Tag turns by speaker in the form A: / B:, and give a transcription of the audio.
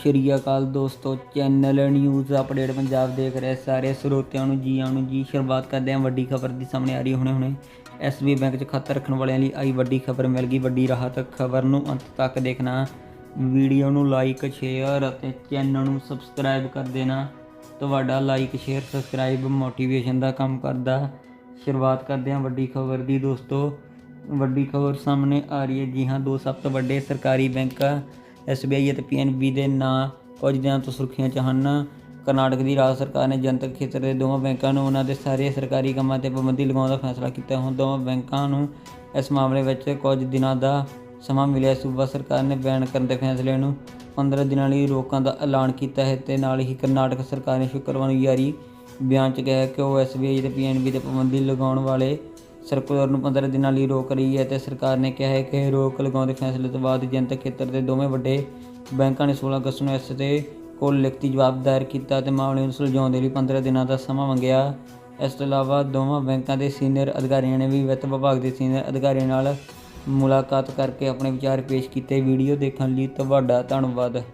A: ਸ਼੍ਰੀ ਅਕਾਲ ਦੋਸਤੋ channel news update Punjab ਦੇਖ ਰਹੇ ਸਾਰੇ ਸਰੋਤਿਆਂ ਨੂੰ ਜੀ ਆਇਆਂ ਨੂੰ ਜੀ। ਸ਼ੁਰੂਆਤ ਕਰਦੇ ਹਾਂ ਵੱਡੀ ਖਬਰ ਦੀ ਸਾਹਮਣੇ ਆ ਰਹੀ ਹੁਣੇ ਹੁਣੇ। ਐਸਬੀ ਬੈਂਕ 'ਚ ਖਾਤਾ ਰੱਖਣ ਵਾਲਿਆਂ ਲਈ ਆਈ ਵੱਡੀ ਖਬਰ ਮਿਲ ਗਈ। ਵੱਡੀ ਰਾਹਤ ਖਬਰ ਨੂੰ ਅੰਤ ਤੱਕ ਦੇਖਣਾ। ਵੀਡੀਓ ਨੂੰ ਲਾਈਕ ਸ਼ੇਅਰ ਅਤੇ ਚੈਨਲ ਨੂੰ ਸਬਸਕ੍ਰਾਈਬ ਕਰ ਦੇਣਾ। ਤੁਹਾਡਾ ਲਾਈਕ ਸ਼ੇਅਰ ਸਬਸਕ੍ਰਾਈਬ ਮੋਟੀਵੇਸ਼ਨ ਦਾ ਕੰਮ ਕਰਦਾ। ਸ਼ੁਰੂਆਤ ਕਰਦੇ ਹਾਂ ਵੱਡੀ ਖਬਰ ਦੀ ਦੋਸਤੋ। ਵੱਡੀ ਖਬਰ ਸਾਹਮਣੇ ਆ ਰਹੀ ਹੈ। ਜੀ ਹਾਂ, ਦੋ ਸਭ ਤੋਂ ਵੱਡੇ ਸਰਕਾਰੀ ਬੈਂਕ SBI ਅਤੇ PNB ਦੇ ਨਾਂ ਕੁਝ ਦਿਨਾਂ ਤੋਂ ਸੁਰਖੀਆਂ 'ਚ ਹਨ। ਕਰਨਾਟਕ ਦੀ ਰਾਜ ਸਰਕਾਰ ਨੇ ਜਨਤਕ ਖੇਤਰ ਦੇ ਦੋਵਾਂ ਬੈਂਕਾਂ ਨੂੰ ਉਹਨਾਂ ਦੇ ਸਾਰੇ ਸਰਕਾਰੀ ਕੰਮਾਂ ਤੇ ਪਾਬੰਦੀ ਲਗਾਉਣ ਦਾ ਫੈਸਲਾ ਕੀਤਾ। ਹੁਣ ਦੋਵਾਂ ਬੈਂਕਾਂ ਨੂੰ ਇਸ ਮਾਮਲੇ ਵਿੱਚ ਕੁਝ ਦਿਨਾਂ ਦਾ ਸਮਾਂ ਮਿਲਿਆ। ਸੂਬਾ ਸਰਕਾਰ ਨੇ ਬੈਨ ਕਰਨ ਦੇ ਫੈਸਲੇ ਨੂੰ 15 ਦਿਨਾਂ ਲਈ ਰੋਕਾਂ ਦਾ ਐਲਾਨ ਕੀਤਾ ਹੈ ਤੇ ਨਾਲ ਹੀ ਕਰਨਾਟਕ ਸਰਕਾਰ ਨੇ ਸ਼ੁੱਕਰਵਾਰ ਨੂੰ ਜਾਰੀ ਬਿਆਨ 'ਚ ਕਿਹਾ ਕਿ ਉਹ SBI ਤੇ PNB ਤੇ ਪਾਬੰਦੀ ਲਗਾਉਣ ਵਾਲੇ ਸਰਕੂਲਰ ਨੂੰ 15 ਦਿਨਾਂ ਲਈ ਰੋਕ ਰਹੀ ਹੈ ਤੇ ਸਰਕਾਰ ਨੇ ਕਿਹਾ ਹੈ ਕਿ ਰੋਕ ਲਗਾਉਣ ਦੇ ਫੈਸਲੇ ਤੋਂ ਬਾਅਦ ਜਨਤਕ ਖੇਤਰ ਦੇ ਦੋਵੇਂ ਵੱਡੇ ਬੈਂਕਾਂ ਨੇ 16 ਅਗਸਤ ਨੂੰ ਇਸ ਤੇ ਕੋਲ ਲਿਖਤੀ ਜਵਾਬ ਦਾਇਰ ਕੀਤਾ ਤੇ ਮਾਮਲੇ ਨੂੰ ਸੁਲਝਾਉਣ ਦੇ ਲਈ 15 ਦਿਨਾਂ ਦਾ ਸਮਾਂ ਮੰਗਿਆ। ਇਸ ਤੋਂ ਇਲਾਵਾ ਦੋਵਾਂ ਬੈਂਕਾਂ ਦੇ ਸੀਨੀਅਰ ਅਧਿਕਾਰੀਆਂ ਨੇ ਵੀ ਵਿੱਤ ਵਿਭਾਗ ਦੇ ਸੀਨੀਅਰ ਅਧਿਕਾਰੀਆਂ ਨਾਲ ਮੁਲਾਕਾਤ ਕਰਕੇ ਆਪਣੇ ਵਿਚਾਰ ਪੇਸ਼ ਕੀਤੇ। ਵੀਡੀਓ ਦੇਖਣ ਲਈ ਤੁਹਾਡਾ ਧੰਨਵਾਦ।